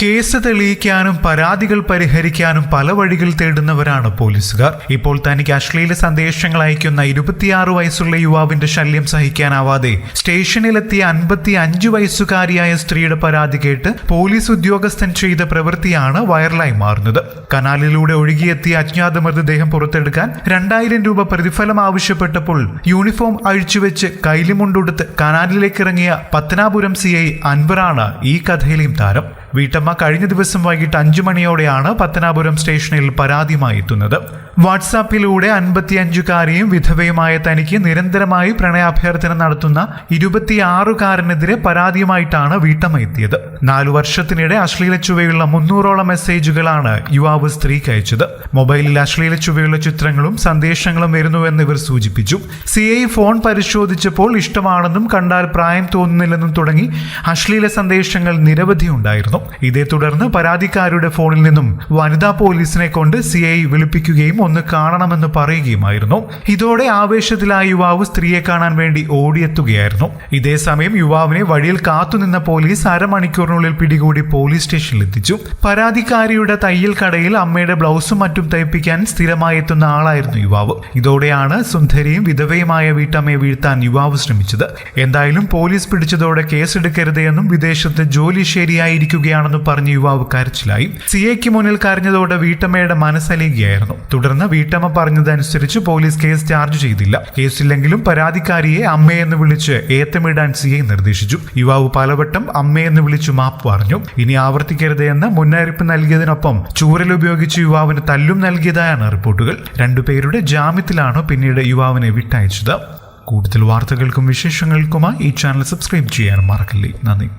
Case തെളിയിക്കാനും പരാതികൾ പരിഹരിക്കാനും പല വഴികൾ തേടുന്നവരാണ് പോലീസുകാർ. ഇപ്പോൾ തനിക്ക് അശ്ലീല സന്ദേശങ്ങൾ അയക്കുന്ന ഇരുപത്തിയാറ് വയസ്സുള്ള യുവാവിന്റെ ശല്യം സഹിക്കാനാവാതെ സ്റ്റേഷനിലെത്തിയ അൻപത്തി അഞ്ച് വയസ്സുകാരിയായ സ്ത്രീയുടെ പരാതി കേട്ട് പോലീസ് ഉദ്യോഗസ്ഥൻ ചെയ്ത പ്രവൃത്തിയാണ് വൈറലായി മാറുന്നത്. കനാലിലൂടെ ഒഴുകിയെത്തിയ അജ്ഞാത മൃതദേഹം പുറത്തെടുക്കാൻ രണ്ടായിരം രൂപ പ്രതിഫലം ആവശ്യപ്പെട്ടപ്പോൾ യൂണിഫോം അഴിച്ചുവെച്ച് കൈലിമുണ്ടുടുത്ത് കനാലിലേക്കിറങ്ങിയ പത്തനാപുരം സി ഐ അൻവറാണ് ഈ കഥയിലെയും താരം. വീട്ടമ്മ കഴിഞ്ഞ ദിവസം വൈകിട്ട് അഞ്ചു മണിയോടെയാണ് പത്തനാപുരം സ്റ്റേഷനിൽ പരാതിയുമായി എത്തുന്നത്. വാട്സാപ്പിലൂടെ അൻപത്തിയഞ്ചുകാരിയും വിധവയുമായ തനിക്ക് നിരന്തരമായി പ്രണയാഭ്യർത്ഥന നടത്തുന്ന ഇരുപത്തിയാറുകാരനെതിരെ പരാതിയുമായിട്ടാണ് വീട്ടമ്മ എത്തിയത് നാലു വർഷത്തിനിടെ അശ്ലീല ചുവയുള്ള മുന്നൂറോളം മെസ്സേജുകളാണ് യുവാവ് സ്ത്രീക്ക് അയച്ചത്. മൊബൈലിൽ അശ്ലീല ചുവയുള്ള ചിത്രങ്ങളും സന്ദേശങ്ങളും വരുന്നുവെന്ന് ഇവർ സൂചിപ്പിച്ചു. സി ഐ ഫോൺ പരിശോധിച്ചപ്പോൾ ഇഷ്ടമാണെന്നും കണ്ടാൽ പ്രായം തോന്നുന്നില്ലെന്നും തുടങ്ങി അശ്ലീല സന്ദേശങ്ങൾ നിരവധി ഉണ്ടായിരുന്നു. ഇതേ തുടർന്ന് പരാതിക്കാരുടെ ഫോണിൽ നിന്നും വനിതാ പോലീസിനെ കൊണ്ട് സി ഐ വിളിപ്പിക്കുകയും ഒന്ന് കാണണമെന്ന് പറയുകയുമായിരുന്നു. ഇതോടെ ആവേശത്തിലായ യുവാവ് സ്ത്രീയെ കാണാൻ വേണ്ടി ഓടിയെത്തുകയായിരുന്നു. ഇതേസമയം യുവാവിനെ വഴിയിൽ കാത്തുനിന്ന പോലീസ് അരമണിക്കൂറിനുള്ളിൽ പിടികൂടി പോലീസ് സ്റ്റേഷനിൽ എത്തിച്ചു പരാതിക്കാരിയുടെ തയ്യൽ കടയിൽ അമ്മയുടെ ബ്ലൗസും മറ്റും തയ്പ്പിക്കാൻ സ്ഥിരമായി എത്തുന്ന ആളായിരുന്നു യുവാവ്. ഇതോടെയാണ് സുന്ദരിയും വിധവയുമായ വീട്ടമ്മയെ വീഴ്ത്താൻ യുവാവ് ശ്രമിച്ചത്. എന്തായാലും പോലീസ് പിടിച്ചതോടെ കേസെടുക്കരുത് എന്നും വിദേശത്ത് ജോലി ശരിയായിരിക്കുകയാണെന്നും പറഞ്ഞ് യുവാവ് കരച്ചിലായി. സി മുന്നിൽ കരഞ്ഞതോടെ വീട്ടമ്മയുടെ മനസ്സലിയുകയായിരുന്നു. തുടർന്ന് വീട്ടമ്മ പറഞ്ഞതനുസരിച്ച് പോലീസ് കേസ് ചാർജ് ചെയ്തില്ല. കേസില്ലെങ്കിലും പരാതിക്കാരിയെ അമ്മയെന്ന് വിളിച്ച് ഏത്തമിടാൻ സി ഐ നിർദ്ദേശിച്ചു. യുവാവ് പലവട്ടം അമ്മയെന്ന് വിളിച്ചു മാപ്പ് പറഞ്ഞു. ഇനി ആവർത്തിക്കരുത് എന്ന് മുന്നറിയിപ്പ് നൽകിയതിനൊപ്പം ചൂരൽ ഉപയോഗിച്ച് യുവാവിന് തല്ലും നൽകിയതായാണ് റിപ്പോർട്ടുകൾ. രണ്ടുപേരുടെ ജാമ്യത്തിലാണ് പിന്നീട് യുവാവിനെ വിട്ടയച്ചത്. കൂടുതൽ വാർത്തകൾക്കും വിശേഷങ്ങൾക്കുമായി ഈ ചാനൽ സബ്സ്ക്രൈബ് ചെയ്യാൻ മറക്കല്ലേ. നന്ദി.